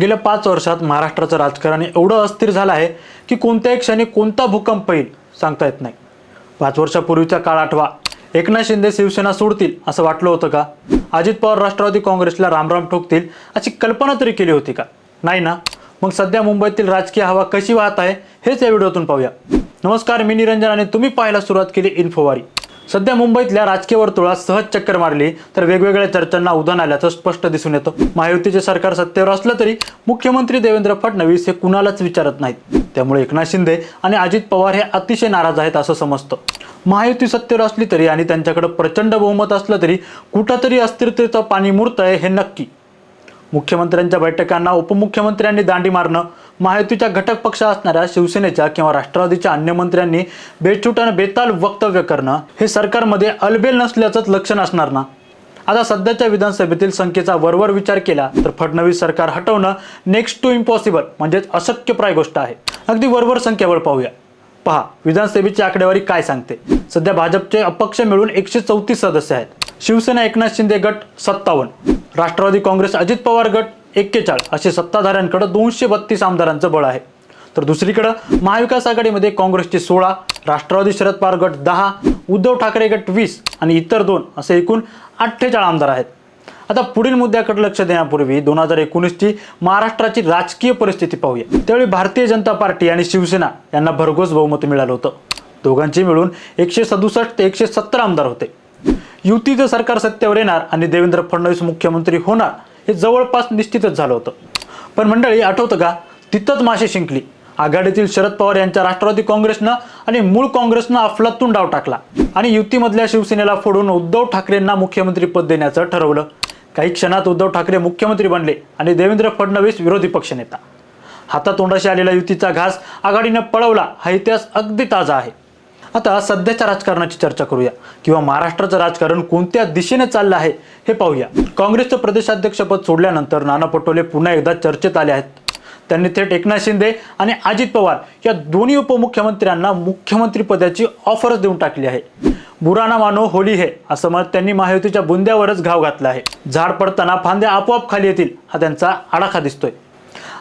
गेल्या पाच वर्षात महाराष्ट्राचं राजकारण एवढं अस्थिर झालं आहे की कोणत्याही क्षणी कोणता भूकंप येईल सांगता येत नाही. पाच वर्षापूर्वीचा काळ आठवा. एकनाथ शिंदे शिवसेना सोडतील असं वाटलं होतं का? अजित पवार राष्ट्रवादी काँग्रेसला रामराम ठोकतील अशी कल्पना तरी केली होती का? नाही ना? मग सध्या मुंबईतील राजकीय हवा कशी वाहत आहे हेच या व्हिडिओतून पाहूया. नमस्कार मी निरंजन आणि तुम्ही पाहायला सुरुवात केली इन्फोवारी. सध्या मुंबईतल्या राजकीय वर्तुळात सहज चक्कर मारली तर वेगवेगळ्या चर्चांना उधाण आल्याचं स्पष्ट दिसून येतं. महायुतीचे सरकार सत्तेवर असलं तरी मुख्यमंत्री देवेंद्र फडणवीस हे कुणालाच विचारत नाहीत. त्यामुळे एकनाथ शिंदे आणि अजित पवार हे अतिशय नाराज आहेत असं समजतं. महायुती सत्तेवर असली तरी आणि त्यांच्याकडे प्रचंड बहुमत असलं तरी कुठंतरी अस्थिरतेचं पाणी मुरतंय हे नक्की. मुख्यमंत्र्यांच्या बैठकांना उपमुख्यमंत्र्यांनी दांडी मारणं महायुतीच्या घटक पक्ष असणाऱ्या शिवसेनेच्या किंवा राष्ट्रवादीच्या अन्य मंत्र्यांनी बेछूटानं बेताल वक्तव्य करणं हे सरकारमध्ये अलबेल नसल्याचंच लक्षण असणार ना? आता सध्याच्या विधानसभेतील संख्येचा वरवर विचार केला तर फडणवीस सरकार हटवणं नेक्स्ट टू इम्पॉसिबल म्हणजेच अशक्यप्राय गोष्ट आहे. अगदी वरवर संख्याबळ पाहूया. पहा विधानसभेची आकडेवारी काय सांगते? सध्या भाजपचे अपक्ष मिळून एकशे चौतीस सदस्य आहेत. शिवसेना एकनाथ शिंदे गट सत्तावन्न. राष्ट्रवादी काँग्रेस अजित पवार गट एक्केचाळीस असे सत्ताधाऱ्यांकडे दोनशे बत्तीस आमदारांचं बळ आहे. तर दुसरीकडं महाविकास आघाडीमध्ये काँग्रेसचे सोळा राष्ट्रवादी शरद पवार गट दहा उद्धव ठाकरे गट वीस आणि इतर दोन असे एकूण अठ्ठेचाळीस आमदार आहेत. आता पुढील मुद्द्याकडे लक्ष देण्यापूर्वी दोन हजार एकोणीसची महाराष्ट्राची राजकीय परिस्थिती पाहूया. त्यावेळी भारतीय जनता पार्टी आणि शिवसेना यांना भरघोस बहुमत मिळालं होतं. दोघांचे मिळून एकशे सदुसष्ट ते एकशे सत्तर आमदार होते. युतीचं सरकार सत्तेवर येणार आणि देवेंद्र फडणवीस मुख्यमंत्री होणार हे जवळपास निश्चितच झालं होतं. पण मंडळी आठवतं का? तिथंच मासे शिंकली. आघाडीतील शरद पवार यांच्या राष्ट्रवादी काँग्रेसनं आणि मूळ काँग्रेसनं अफलातून डाव टाकला आणि युतीमधल्या शिवसेनेला फोडून उद्धव ठाकरेंना मुख्यमंत्री पद देण्याचं ठरवलं. काही क्षणात उद्धव ठाकरे मुख्यमंत्री बनले आणि देवेंद्र फडणवीस विरोधी पक्षनेता हातातोंडाशी आलेला युतीचा घास आघाडीनं पळवला हा इतिहास अगदी ताजा आहे. आता सध्याच्या राजकारणाची चर्चा करूया. किंवा महाराष्ट्राचं राजकारण कोणत्या दिशेने चाललं आहे हे पाहूया. काँग्रेसचं प्रदेशाध्यक्षपद सोडल्यानंतर नाना पटोले पुन्हा एकदा चर्चेत आले आहेत. त्यांनी थेट एकनाथ शिंदे आणि अजित पवार या दोन्ही उपमुख्यमंत्र्यांना मुख्यमंत्री पदाची ऑफरच देऊन टाकली आहे. बुराना मानो होली हे असं मत त्यांनी महायुतीच्या बुंद्यावरच घाव घातला आहे. झाड पडताना फांद्या आपोआप खाली येतील हा त्यांचा आडाखा दिसतोय.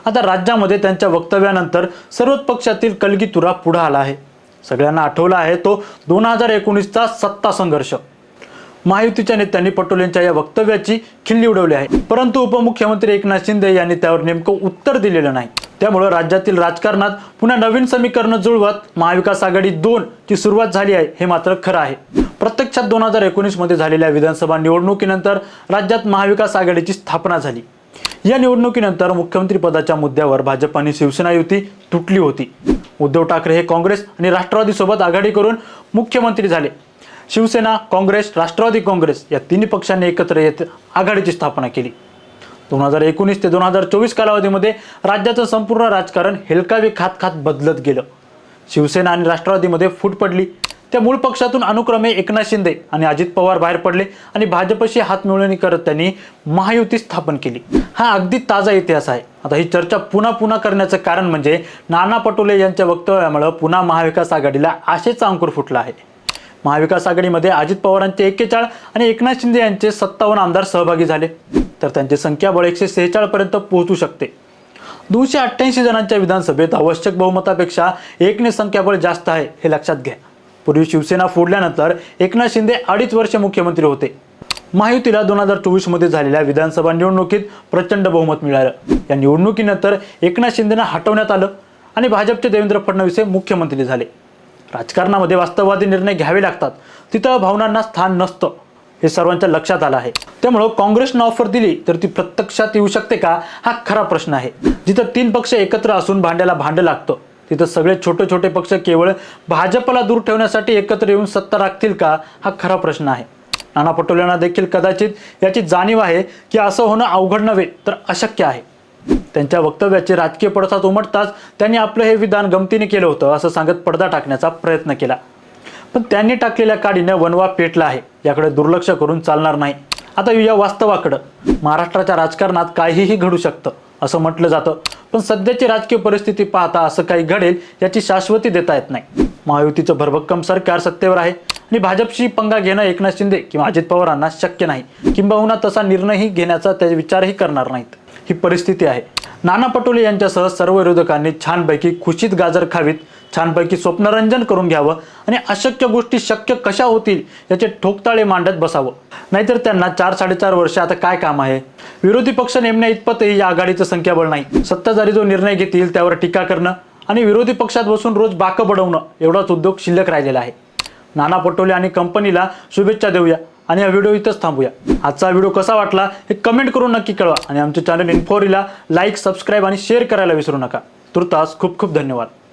आता राज्यामध्ये त्यांच्या वक्तव्यानंतर सर्वच पक्षातील कलगीतुरा पुढे आला आहे. सगळ्यांना आठवला आहे तो दोन हजार एकोणीसचा सत्ता संघर्ष. महायुतीच्या नेत्यांनी पटोलेंच्या या वक्तव्याची खिल्ली उडवली आहे. परंतु उपमुख्यमंत्री एकनाथ शिंदे यांनी त्यावर नेमकं उत्तर दिलेलं नाही. त्यामुळं राज्यातील राजकारणात पुन्हा नवीन समीकरणं जुळवत महाविकास आघाडी दोन ची सुरुवात झाली आहे हे मात्र खरं आहे. प्रत्यक्षात दोन हजार एकोणीसमध्ये झालेल्या विधानसभा निवडणुकीनंतर राज्यात महाविकास आघाडीची स्थापना झाली. या निवडणुकीनंतर मुख्यमंत्री पदाच्या मुद्द्यावर भाजप आणि शिवसेना युती तुटली होती. उद्धव ठाकरे हे काँग्रेस आणि राष्ट्रवादीसोबत आघाडी करून मुख्यमंत्री झाले. शिवसेना काँग्रेस राष्ट्रवादी काँग्रेस या तिन्ही पक्षांनी एकत्र येत आघाडीची स्थापना केली. दोन हजार एकोणीस ते दोन हजार चोवीस कालावधीमध्ये राज्याचं संपूर्ण राजकारण हेलकावे खात खात बदलत गेलं. शिवसेना आणि राष्ट्रवादीमध्ये फूट पडली. त्या मूळ पक्षातून अनुक्रमे एकनाथ शिंदे आणि अजित पवार बाहेर पडले आणि भाजपशी हातमिळवणी करत त्यांनी महायुती स्थापन केली. हा अगदी ताजा इतिहास आहे. आता ही चर्चा पुन्हा पुन्हा करण्याचं कारण म्हणजे नाना पटोले यांच्या वक्तव्यामुळं पुन्हा महाविकास आघाडीला आशेचा अंकुर फुटला आहे. महाविकास आघाडीमध्ये अजित पवारांचे एक्केचाळ आणि एकनाथ शिंदे यांचे सत्तावन्न आमदार सहभागी झाले तर त्यांची संख्याबळ एकशे सेहेचाळपर्यंत पोहोचू शकते. दोनशे अठ्ठ्याऐंशी जणांच्या विधानसभेत आवश्यक बहुमतापेक्षा एकने संख्याबळ जास्त आहे हे लक्षात घ्या. पूर्वी शिवसेना फोडल्यानंतर एकनाथ शिंदे अडीच वर्ष मुख्यमंत्री होते. महायुतीला दोन हजार चोवीसमध्ये झालेल्या विधानसभा निवडणुकीत प्रचंड बहुमत मिळालं. या निवडणुकीनंतर एकनाथ शिंदेना हटवण्यात आलं आणि भाजपचे देवेंद्र फडणवीस हे मुख्यमंत्री झाले. राजकारणामध्ये वास्तववादी निर्णय घ्यावे लागतात. तिथं भावनांना स्थान नसतं. हे सर्वांच्या लक्षात आलं आहे. त्यामुळं काँग्रेसनं ऑफर दिली तर ती प्रत्यक्षात येऊ शकते का? हा खरा प्रश्न आहे. जिथं तीन पक्ष एकत्र असून भांड्याला भांडं लागतं तिथं सगळे छोटे छोटे पक्ष केवळ भाजपला दूर ठेवण्यासाठी एकत्र येऊन सत्ता राखतील का? हा खरा प्रश्न आहे. नाना पटोलेंना देखील कदाचित याची जाणीव आहे की असं होणं अवघड नव्हे तर अशक्य आहे. त्यांच्या वक्तव्याचे राजकीय पडसाद उमटताच त्यांनी आपलं हे विधान गमतीने केलं होतं असं सांगत पडदा टाकण्याचा प्रयत्न केला. पण त्यांनी टाकलेल्या काडीनं वनवा पेटला आहे याकडे दुर्लक्ष करून चालणार नाही. आता या वास्तवाकडं. महाराष्ट्राच्या राजकारणात काहीही घडू शकतं. असं म्हटलं जातं. पण सध्याची राजकीय परिस्थिती पाहता असं काही घडेल याची शाश्वती देता येत नाही. महायुतीचं भरभक्कम सरकार सत्तेवर आहे आणि भाजपशी पंगा घेणं एकनाथ शिंदे किंवा अजित पवारांना शक्य नाही. किंबहुना तसा निर्णयही घेण्याचा त्याचे विचारही करणार नाहीत. ही परिस्थिती आहे. नाना पटोले यांच्यासह सर्व विरोधकांनी छानपैकी खुशीत गाजर खावीत. छानपैकी स्वप्नरंजन करून घ्यावं आणि अशक्य गोष्टी शक्य कशा होतील याचे ठोकताळे मांडत बसावं. नाहीतर त्यांना चार साडेचार वर्ष आता काय काम आहे? विरोधी पक्ष नेमण्या इतपतही या आघाडीचं संख्याबळ नाही. सत्ताधारी जो निर्णय घेतील त्यावर टीका करणं आणि विरोधी पक्षात बसून रोज बाकं बडवणं एवढाच उद्योग शिल्लक राहिलेला आहे. नाना पटोले आणि कंपनीला शुभेच्छा देऊया आणि हा व्हिडिओ इथंच थांबूया. आजचा व्हिडिओ कसा वाटला हे कमेंट करून नक्की कळवा आणि आमच्या चॅनल इन्फोरीला लाईक सबस्क्राईब आणि शेअर करायला विसरू नका. तुर्तास खूप खूप धन्यवाद.